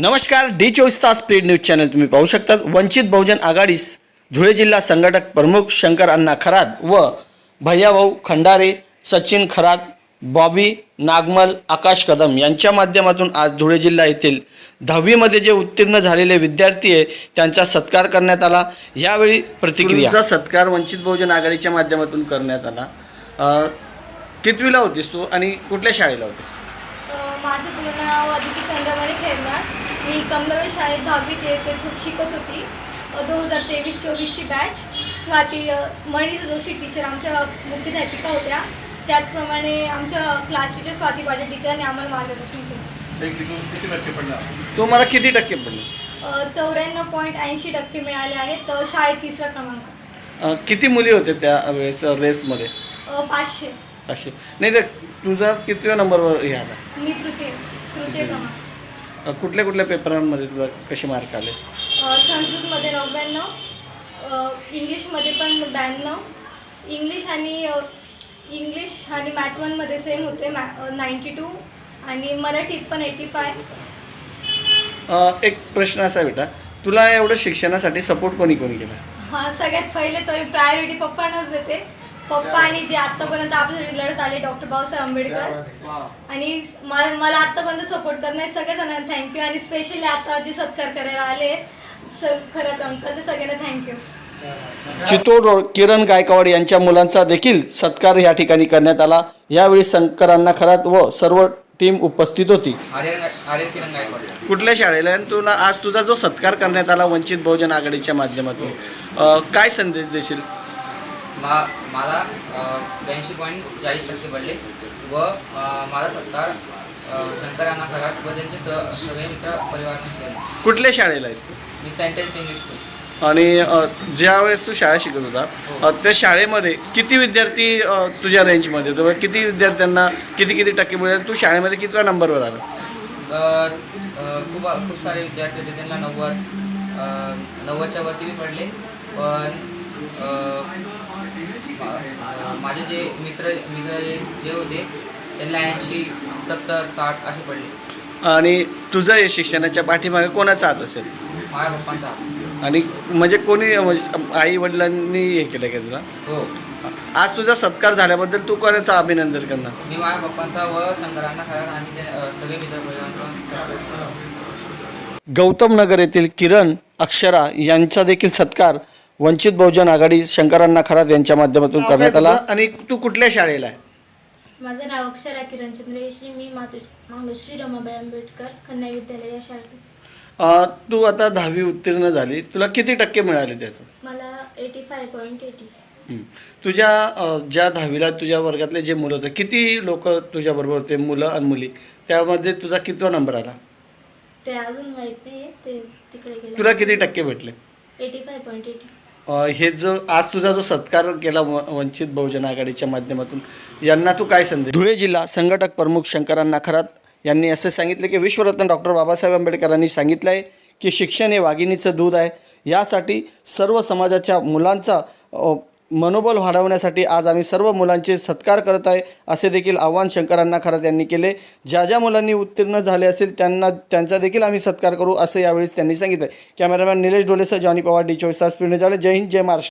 नमस्कार डी चोवीस तास स्पीड न्यूज चॅनल तुम्ही पाहू शकता वंचित बहुजन आघाडीस धुळे जिल्हा संघटक प्रमुख शंकर अण्णा खरात व भैयाभाऊ खंडारे सचिन खरात बॉबी नागमल आकाश कदम यांच्या माध्यमातून आज धुळे जिल्हा येथील दहावीमध्ये जे उत्तीर्ण झालेले विद्यार्थी आहे त्यांचा सत्कार करण्यात आला. यावेळी प्रतिक्रिया. सत्कार वंचित बहुजन आघाडीच्या माध्यमातून करण्यात आला. अ, कितवीला होतीस तू आणि कुठल्या शाळेला होतीस? अ, माझं पूर्ण नाव अदिती चंद्रमणी खेरणार मी कमलवे शाळेत दहावीत येते शिकत होती. दोन हजार तेवीस चोवीसची बॅच स्वाती अ, मणी जोशी टीचर आमच्या मुख्याध्यापिका होत्या. त्याचप्रमाणे आमच्या क्लास टीचर स्वाती पाटील टीचरने आम्हाला मार्गदर्शन केलं. तू मला किती टक्के पडले चौऱ्याण्णव पॉईंट ऐंशी टक्के मिळाले आहेत. तर शाळेत तिसरा क्रमांक. किती मुली होते त्या वेळेस रेसमध्ये पाचशे. असे नाही तर तुझा कितव्या नंबरवर हे आला? मी तृतीय तृतीय. क्रमांक. कुठल्या कुठल्या पेपरांमध्ये तुला कसे मार्क आलेस संस्कृतमध्ये नव्याण्णव इंग्लिशमध्ये पण ब्याण्णव इंग्लिश आणि इंग्लिश आणि मॅथ वनमध्ये सेम होते मॅ नाईंटी टू आणि मराठीत पण एटी फाय एक प्रश्न असा बेटा तुला एवढं शिक्षणासाठी सपोर्ट कोणी कोणी केला? हा सगळ्यात पहिले तर प्रायोरिटी पप्पांनाच देते. पप्पा आणि जे आत्तापर्यंत आपल्यासाठी लढत आले डॉक्टर बाबासाहेब आंबेडकर. आणि मला मला आत्तापर्यंत सपोर्ट करणारे सगळ्या जणांना थँक्यू आणि स्पेशली आता जे सत्कार करायला आले खरंच अंकल ते सगळ्यांना थँक्यू चितोड किरण गायकवाड यांच्या मुलांचा देखील सत्कार या ठिकाणी करण्यात आला. यावेळी शंकरांना खरात व सर्व टीम उपस्थित होती. आर्यन आर्यन किरण गायकवाड. कुठल्या शाळेला? तुला आज तुझा जो सत्कार करण्यात आला वंचित बहुजन आघाडीच्या माध्यमातून काय संदेश देशील? मा माझा ब्याऐंशी पॉईंट चाळीस टक्के पडले व माझा सत्कार अ, शंकर अण्णा खराट व त्यांचे स सगळे मित्र परिवाराने केले. कुठल्या शाळेला आहेस तू? मी सेंटेन्स इंग्लिश स्कूल आणि अ, ज्या वेळेस तू शाळा शिकत होता अ, त्या शाळेमध्ये किती विद्यार्थी अ, तुझ्या रेंजमध्ये? होते बरं किती विद्यार्थ्यांना किती किती टक्के मिळाले? तू शाळेमध्ये कितव्या नंबरवर आला? अ, अ, खूप खूप सारे विद्यार्थी होते त्यांना नव्वद अ, नव्वदच्या वरती बी पडले. पण अ, मा- माझे जे मित्र मित्र जे होते त्यांना ऐंशी सत्तर साठ असे पडले. आणि तुझं हे शिक्षणाच्या पाठीमागे कोणाचा हात असेल? माझ्या पप्पांचा. आणि म्हणजे कोणी आई वडिलांनी हे केलं का तुला? हो. आज तुझा सत्कार झाल्याबद्दल तू कोणाचं अभिनंदन करणार? मी माझ्या पप्पांचा व शंकरांना खरा आणि ते अ, सगळे मित्र परिवारांचा गौतम नगर येथील किरण अक्षरा यांचा देखील सत्कार वंचित बहुजन आघाडी शंकरांना खरात यांच्या माध्यमातून करण्यात आला. आणि तू कुठल्या शाळेला आहे? माझं नाव अक्षरा किरणचंद्र यश्री मी मातु मातोश्री रमाबाई आंबेडकर कन्या विद्यालय या शाळेत अ, तू आता दहावी उत्तीर्ण झाली. तुला किती टक्के मिळाले त्याचं? मला एटी फाय पॉईंट एटी हं. तुझ्या अ, ज्या दहावीला तुझ्या वर्गातले जे मुलं होते किती लोक तुझ्याबरोबर होते मुलं आणि मुली? त्यामध्ये तुझा कितवा नंबर आला? ते अजून माहीत नाही ते तिकडे तुला गेले किती टक्के भेटले? एटी फाय पॉईंट एटी हे जो आज तुझा जो सत्कार केला व- वंचित बहुजन आघाडीच्या माध्यमातून यांना तू काय संदेश? धुळे जिल्हा संघटक प्रमुख शंकरांना खरात यांनी असे सांगितले की विश्वरत्न डॉक्टर बाबासाहेब आंबेडकरांनी सांगितलं आहे की शिक्षण हे वाघिणीचं दूध आहे. यासाठी सर्व समाजाच्या मुलांचा मनोबल वाढवण्यासाठी आज आम्ही सर्व मुलांचे सत्कार करत आहे असे देखील आव्हान शंकरांना खरात यांनी केले. ज्या ज्या मुलांनी उत्तीर्ण झाले असेल त्यांना त्यांचा देखील आम्ही सत्कार करू असं यावेळी त्यांनी सांगितलं. कॅमेरामॅन निलेश डोलेसह जॉनी पवार डी चोवीस तास पिढे झाले जय हिंद जय महाराष्ट्र.